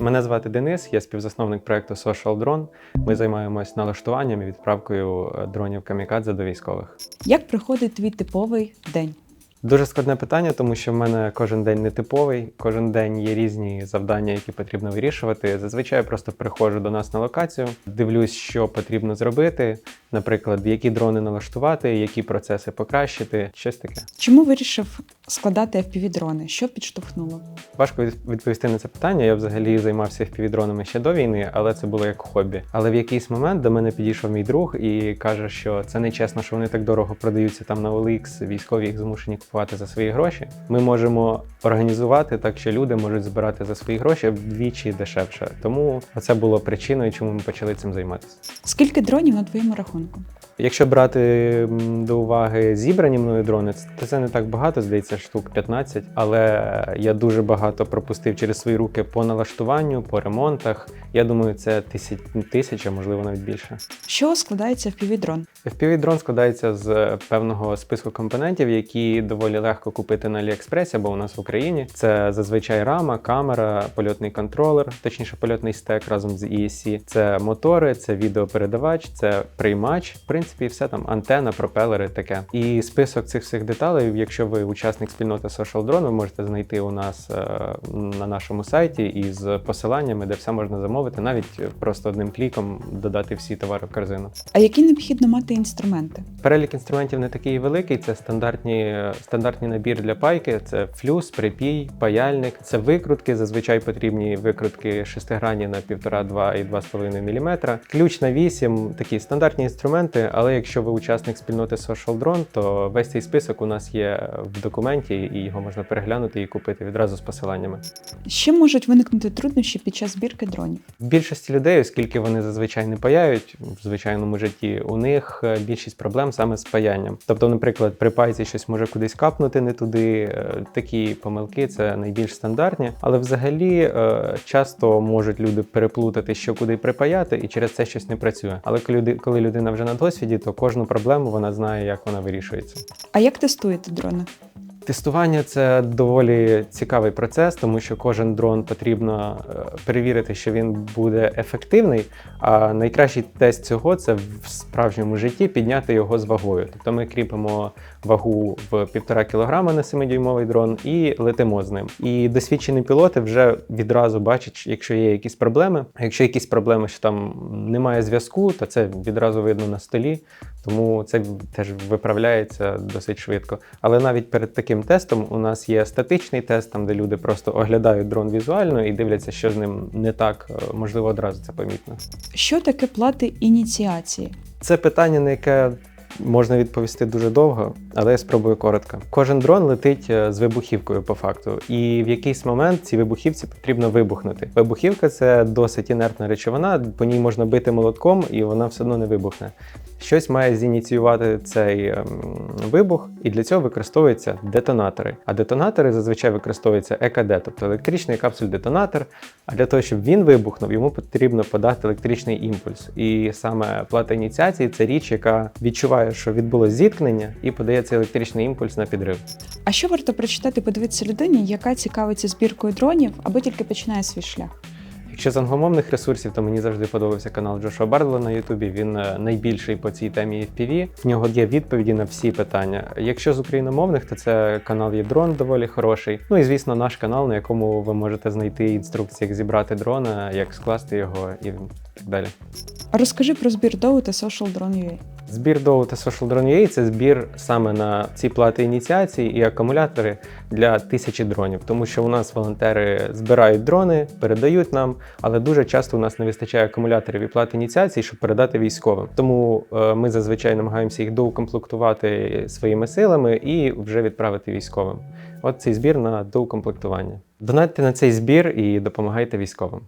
Мене звати Денис, я співзасновник проекту Social Drone. Ми займаємось налаштуванням і відправкою е, дронів камікадзе до військових. Як проходить твій типовий день? Дуже складне питання, тому що в мене кожен день не типовий, кожен день є різні завдання, які потрібно вирішувати. Зазвичай просто приходжу до нас на локацію, дивлюсь, що потрібно зробити. Наприклад, які дрони налаштувати, які процеси покращити, щось таке. Чому вирішив складати FPV-дрони? Що підштовхнуло? Важко відповісти на це питання. Я взагалі займався FPV-дронами ще до війни, але це було як хобі. Але в якийсь момент до мене підійшов мій друг і каже, що це не чесно, що вони так дорого продаються там на OLX, військові їх змушені купувати за свої гроші. Ми можемо організувати так, що люди можуть збирати за свої гроші вдвічі дешевше. Тому це було причиною, чому ми почали цим займатися. Скільки дронів на твоєму рахунку? Якщо брати до уваги зібрані мною дрони, то це не так багато, здається, штук 15, але я дуже багато пропустив через свої руки по налаштуванню, по ремонтах. Я думаю, це тисяч, тисяча, можливо, навіть більше. Чого складається FPV-дрон? FPV-дрон складається з певного списку компонентів, які доволі легко купити на AliExpress або у нас в Україні. Це зазвичай рама, камера, польотний контролер, точніше польотний стек разом з ESC. Це мотори, це відеопередавач, це приймач. В принципі, все там антена, пропелери, таке. І список цих всіх деталей, якщо ви учасник спільноти Social Drone, ви можете знайти у нас е, на нашому сайті із посиланнями, де все можна замовити, навіть просто одним кліком додати всі товари в корзину. А які необхідно мати інструменти? Перелік інструментів не такий великий. Це стандартні, стандартний набір для пайки. Це флюс, припій, паяльник. Це викрутки. Зазвичай потрібні викрутки шестигранні на 1,5-2 і 2,5 мм. Ключ на 8 – такі стандартні інструменти. Але якщо ви учасник спільноти Social Drone, то весь цей список у нас є в документі, і його можна переглянути і купити відразу з посиланнями. З чим можуть виникнути труднощі під час збірки дронів? Більшості людей, оскільки вони зазвичай не паяють в звичайному житті, у них е, більшість проблем саме з паянням. Тобто, наприклад, при пайці щось може кудись капнути не туди. е, Такі помилки це найбільш стандартні, але взагалі е, часто можуть люди переплутати, що куди припаяти, і через це щось не працює. Але коли людина вже на досвіді, то кожну проблему вона знає, як вона вирішується. А як тестуєте дрони? Тестування це доволі цікавий процес, тому що кожен дрон потрібно е, перевірити, що він буде ефективний. А найкращий тест цього це в справжньому житті підняти його з вагою. Тобто ми кріпимо вагу в 1,5 кг на 7-дюймовий дрон і летимо з ним. І досвідчені пілоти вже відразу бачать, якщо є якісь проблеми. Якщо якісь проблеми, що там немає зв'язку, то це відразу видно на столі. Тому це теж виправляється досить швидко. Але навіть перед таким тестом у нас є статичний тест, там де люди просто оглядають дрон візуально і дивляться, що з ним не так. Е, Можливо, одразу це помітно. Що таке плати ініціації? Це питання, на яке можна відповісти дуже довго, але я спробую коротко. Кожен дрон летить е, з вибухівкою по факту, і в якийсь момент ці вибухівці потрібно вибухнути. Вибухівка це досить інертна речовина, по ній можна бити молотком, і вона все одно не вибухне. Щось має зініціювати цей ем, вибух, і для цього використовуються детонатори. А детонатори зазвичай використовуються ЕКД, тобто електричний капсуль-детонатор. А для того, щоб він вибухнув, йому потрібно подати електричний імпульс. І саме плата ініціації це річ, яка відчуває, що відбулось зіткнення, і подає цей електричний імпульс на підрив. А що варто прочитати, подивитися людині, яка цікавиться збіркою дронів або тільки починає свій шлях? Якщо з англомовних ресурсів, то мені завжди подобався канал Джошуа Бардла на Ютубі. Він е, найбільший по цій темі FPV. В нього є відповіді на всі питання. Якщо з україномовних, то це канал є дрон доволі хороший. Ну і звісно, наш канал, на якому ви можете знайти інструкції, як зібрати дрона, як скласти його і так далі. Розкажи про збір доу та Social Drone UA. Збір Dow та Social Drone UA – це збір саме на ці плати ініціації і акумулятори для тисячі дронів, тому що у нас волонтери збирають дрони, передають нам, але дуже часто у нас не вистачає акумуляторів і плат ініціації, щоб передати військовим. Тому е, ми зазвичай намагаємося їх доукомплектувати своїми силами і вже відправити військовим. От цей збір на доукомплектування. Донатьте на цей збір і допомагайте військовим.